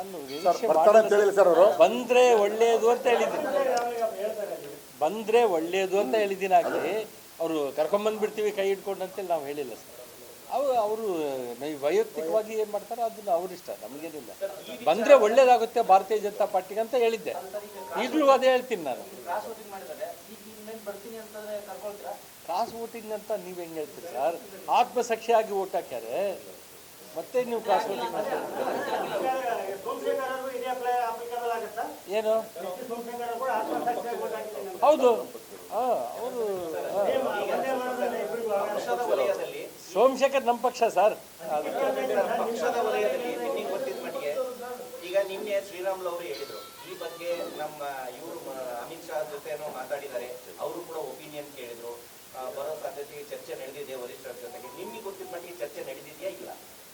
ನಾನು ಸರ್ ನಿರೀಕ್ಷೆ ಬರ್ತಾರೆ ಅಂತ ಹೇಳಿಲ್ಲ ಸರ್ ಅವರು. ಬಂದ್ರೆ ಒಳ್ಳೇದು ಅಂತ ಹೇಳಿದ್ದೀನಿ. ಬಂದ್ರೆ ಒಳ್ಳೇದು ಅಂತ ಹೇಳಿದ್ದೀನಿ. ಆಗಲಿ ಅವರು ಕರ್ಕೊಂಬಂದ್ಬಿಡ್ತೀವಿ ಕೈ ಹಿಡ್ಕೊಂಡು ಅಂತೇಳಿ ನಾವು ಹೇಳಿಲ್ಲ ಸರ್. ಅವರು ಅವರು ವೈಯಕ್ತಿಕವಾಗಿ ಏನು ಮಾಡ್ತಾರೋ ಅದನ್ನ ಅವ್ರಿಷ್ಟ ನಮಗೇನಿಲ್ಲ. ಬಂದ್ರೆ ಒಳ್ಳೇದಾಗುತ್ತೆ ಭಾರತೀಯ ಜನತಾ ಪಾರ್ಟಿಗೆ ಅಂತ ಹೇಳಿದ್ದೆ. ಈಗಲೂ ಅದೇ ಹೇಳ್ತೀನಿ ನಾನು. ಕ್ರಾಸ್ ವೋಟಿಂಗ್ ಅಂತ ನೀವು ಹೆಂಗ್ ಹೇಳ್ತೀರಿ ಸರ್? ಆತ್ಮಸಾಕ್ಷಿಯಾಗಿ ಓಟ್ ಹಾಕ್ಯಾರೆ. ಮತ್ತೆ ನೀವು ಆಗುತ್ತಾ ಏನು? ಹೌದು. ಹೌದು. ಸೋಮಶೇಖರ್ ನಮ್ಮ ಪಕ್ಷ ಸರ್. ಈಗ ನಿನ್ನೆ ಶ್ರೀರಾಮ್ ಅವರು ಹೇಳಿದ್ರು ಈ ಬಗ್ಗೆ ನಮ್ಮ ಇವರು ಅಮಿತ್ ಶಾ ಜೊತೆನೂ ಮಾತಾಡಿದ್ದಾರೆ ಅವರು ಕೂಡ ಒಪಿನಿಯನ್ ಕೇಳಿದ್ರು ಬರೋ ಸಾಧ್ಯತೆಗೆ ಚರ್ಚೆ ನಡೆದಿದೆ ವರಿಷ್ಠರ ಜೊತೆಗೆ. ನಿಮಗೆ ಗೊತ್ತಿದ್ದ ಮಟ್ಟಿಗೆ ಚರ್ಚೆ ನಡೆದಿದೆಯಾ ಇಲ್ಲ?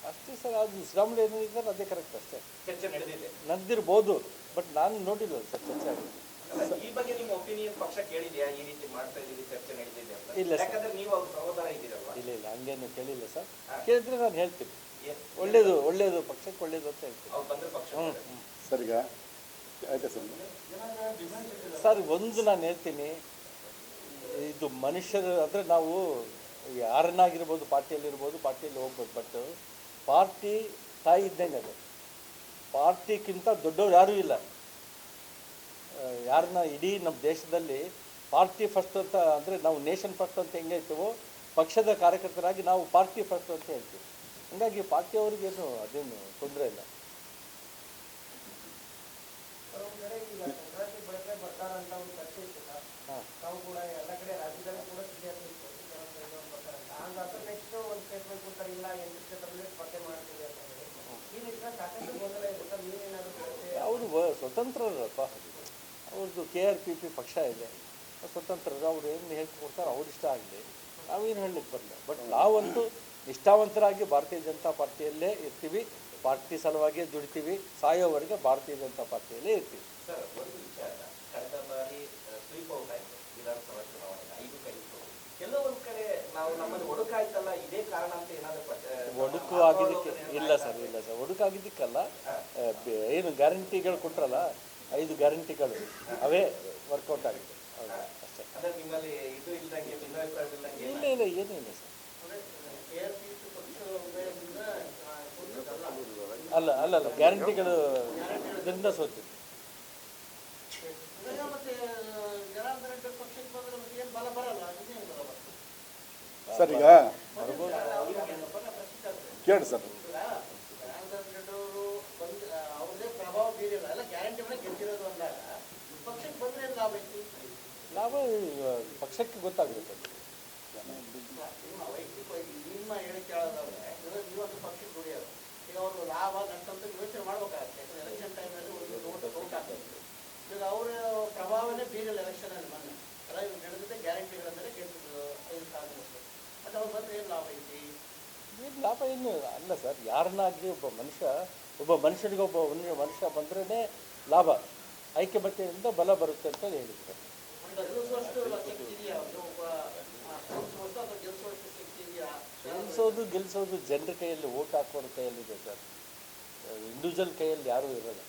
ಅಷ್ಟೇ ಸರ್ ಅದು ಶ್ರಮಗಳು ಏನಿದ್ದಾರೆ ಅದೇ ಕರೆಕ್ಟ್ ಅಷ್ಟೇ. ಚರ್ಚೆ ನಡೆದಿದೆ. ನಡೆದಿರ್ಬೋದು ಬಟ್ ನಾನು ನೋಡಿಲ್ಲ ಸರ್ ಚರ್ಚೆ ಆಗಿದೆ ಈ ಬಗ್ಗೆ ನಿಮ್ಮ ಒಪಿನಿಯನ್ ಪಕ್ಷ ಕೇಳಿದ್ಯಾ? ಈ ರೀತಿ ಮಾಡ್ತಾ ಇದ್ದೀರಿ ಚರ್ಚೆ ನಡೆದಿದೆ ಅಂತ? ಇಲ್ಲ. ಯಾಕಂದ್ರೆ ನೀವು ಅವ್ರ ಸಹೋದರ ಇದ್ದೀರಲ್ವಾ? ಇಲ್ಲ ಇಲ್ಲ ಹಂಗೇನು ಕೇಳಿಲ್ಲ ಸರ್. ಕೇಳಿದ್ರೆ ನಾನು ಹೇಳ್ತೀನಿ. ಒಳ್ಳೇದು ಒಳ್ಳೇದು ಪಕ್ಷಕ್ಕೆ ಒಳ್ಳೇದು ಅಂತ ಹೇಳ್ತೀನಿ. ಅವ್ರು ಬಂದ್ರೆ ಪಕ್ಷ ಹ್ಞೂ ಹ್ಞೂ ಸರ್ ಈಗ ಆಯ್ತಾ ಸರ್? ಸರ್ ಒಂದು ನಾನು ಹೇಳ್ತೀನಿ ಇದು ಮನುಷ್ಯರು ಅಂದರೆ ನಾವು ಯಾರನ್ನಾಗಿರ್ಬೋದು ಪಾರ್ಟಿಯಲ್ಲಿರ್ಬೋದು ಪಾರ್ಟಿಯಲ್ಲಿ ಹೋಗ್ಬೋದು ಬಟ್ ಪಾರ್ಟಿ ತಾಯಿ ಇದ್ದಂಗೆ ಅದು. ಪಾರ್ಟಿಗಿಂತ ದೊಡ್ಡವ್ರು ಯಾರೂ ಇಲ್ಲ. ಯಾರನ್ನ ಇಡೀ ನಮ್ಮ ದೇಶದಲ್ಲಿ ಪಾರ್ಟಿ ಫಸ್ಟ್ ಅಂತ ಅಂದರೆ ನಾವು ನೇಷನ್ ಫಸ್ಟ್ ಅಂತ ಹೆಂಗೆ ಹೇಳ್ತೀವೋ, ಪಕ್ಷದ ಕಾರ್ಯಕರ್ತರಾಗಿ ನಾವು ಪಾರ್ಟಿ ಫಸ್ಟ್ ಅಂತ ಹೇಳ್ತೀವಿ. ಹಂಗಾಗಿ ಪಾರ್ಟಿಯವ್ರಿಗೇನು ಅದೇನು ತೊಂದರೆ ಇಲ್ಲ ಕೆಲವೊಂದ್ ಕಡೆ ಈಗ ಸಂಕ್ರಾಂತಿ ಬಳಕೆ ಬರ್ತಾರಂತ ಒಂದು ಚರ್ಚೆ ಇತ್ತು ಸರ್ ಹಾಂ ತಾವು ಕೂಡ ಎಲ್ಲ ಕಡೆ ರಾಜ್ಯದಲ್ಲಿ ಕೂಡ ಸಿಟಿಯಲ್ಲಿ ಇತ್ತು ಕೆಲವೊಂದ್ ಕಡೆ ಇದೊಂದು ಬರ್ತಾರಂತ ಹಂಗಾದ್ರೆ ನೆಕ್ಸ್ಟ್ ಒಂದು ಸ್ಟೇಟ್ಮೆಂಟ್ ಕೊಡ್ತಾರೆ ಇಲ್ಲ ಎಂಟು ಕ್ಷೇತ್ರದಲ್ಲಿ ಸ್ಪರ್ಧೆ ಮಾಡ್ತೀವಿ ಅಂತ ಹೇಳಿ ಈ ನಿಟ್ಟಿನಲ್ಲಿ ಸಾಕಷ್ಟು ಗೊಂದಲ ಇದೆ ಸರ್ ನೀವೇನಾದ್ರು ಚರ್ಚೆ ಅವರು ಸ್ವತಂತ್ರರಪ್ಪ. ಅವ್ರದ್ದು ಕೆ ಆರ್ ಪಿ ಪಿ ಪಕ್ಷ ಇದೆ. ಸ್ವತಂತ್ರರು ಅವ್ರು ಏನು ಹೇಳ್ಕೊಡ್ತಾರೆ ಅವ್ರ ಇಷ್ಟ ಆಗಲಿ. ನಾವೇನು ಹೇಳಲಿಕ್ಕೆ ಬರಲ್ಲ. ಬಟ್ ನಾವಂತೂ ನಿಷ್ಠಾವಂತರಾಗಿ ಭಾರತೀಯ ಜನತಾ ಪಾರ್ಟಿಯಲ್ಲೇ ಇರ್ತೀವಿ. ಪಾರ್ಟಿ ಸಲುವಾಗಿ ದುಡಿತೀವಿ. ಸಾಯೋವರೆಗೆ ಭಾರತೀಯ ಜನತಾ ಪಾರ್ಟಿಯಲ್ಲೇ ಇರ್ತೀವಿ. ಕೆಲವೊಂದ್ ನಾವು ನಮ್ಮಲ್ಲಿ ಒಡುಕಾಯ್ತಲ್ಲ ಇದೇ ಕಾರಣ ಅಂತ ಏನಾದ್ರು ಪಚ- ಒಡುಕು ಆಗಿದ್ದಕ್ಕೆ ಇಲ್ಲ ಸರ್ ಇಲ್ಲ ಸರ್. ಒಡುಕಾಗಿದ್ದಕ್ಕಲ್ಲ ಏನು ಗ್ಯಾರಂಟಿಗಳು ಕೊಟ್ರಲ್ಲ ಐದು ಗ್ಯಾರಂಟಿಗಳು ಅವೇ ವರ್ಕೌಟ್ ಆಗಿದೆ ಹೌದು ಅಷ್ಟೇ. ಇಲ್ಲ ಇಲ್ಲ ಏನೂ ಇಲ್ಲ ಸರ್. ಅಲ್ಲ ಅಲ್ಲ ಅಲ್ಲ ಗ್ಯಾರಂಟಿಗಳು ಇದರಿಂದ ಸೋತಿ. ಮತ್ತೆ ಜನಾರ್ದನ ರೆಡ್ಡಿ ಪಕ್ಷಕ್ಕೆ ಬಂದ್ರೆ ಮತ್ತೆ ಏನ್ ಬಲ ಬರಲ್ಲ ಇನ್ನೇನ್ ಬಲ ಬರ್ತದೆ ಸರ್ ಈಗ ಕೇಳಿ ಸರ್. ನಾವು ಪಕ್ಷಕ್ಕೆ ಗೊತ್ತಾಗುತ್ತೆ ನಿಮ್ಮ ಹೇಳಿಕೆ ಪಕ್ಷಕ್ಕೆ ದುಡಿಯೋದು ಈಗ ಅವರು ಲಾಭ ನಷ್ಟ ಅಂತ ಯೋಚನೆ ಮಾಡ್ಬೇಕಾಗತ್ತೆ ಯಾಕಂದ್ರೆ ಎಲೆಕ್ಷನ್ ಟೈಮಲ್ಲಿ ಒಂದು ಓಟ್ ಔಟ್ ಆಗ್ತದೆ ಈಗ ಅವರ ಪ್ರಭಾವನೇ ಬೀರಿಲ್ಲ ಎಲೆಕ್ಷನ್ ಅಲ್ಲಿ ಮೊನ್ನೆ ಅಲ್ಲ ಇವ್ರು ನಡೆದಿದ್ದೆ ಗ್ಯಾರಂಟಿಗಳಂದ್ರೆ ಗೆದ್ದು ಐದು ಕಾಂಗ್ರೆಸ್ ಮತ್ತೆ ಅವ್ರು ಬಂದ್ರೆ ಏನು ಲಾಭ ಐತಿ ಏನು ಲಾಭ ಏನು ಅಲ್ಲ ಸರ್ ಯಾರನ್ನಾಗಲಿ ಒಬ್ಬ ಮನುಷ್ಯ ಒಬ್ಬ ಮನುಷ್ಯನಿಗೆ ಒಬ್ಬ ಒಂದು ಮನುಷ್ಯ ಬಂದ್ರೇ ಲಾಭ ಐಕ್ಯಮತ್ಯದಿಂದ ಬಲ ಬರುತ್ತೆ ಅಂತ ಹೇಳಿದ್ರು. ಗೆಲ್ಲಿಸೋದು ಗೆಲ್ಸೋದು ಜನರ ಕೈಯಲ್ಲಿ ಓಟ್ ಹಾಕೋರ ಕೈಯಲ್ಲಿದೆ ಸರ್ ಇಂಡಿವಿಜುವಲ್ ಕೈಯಲ್ಲಿ ಯಾರೂ ಇರೋಲ್ಲ.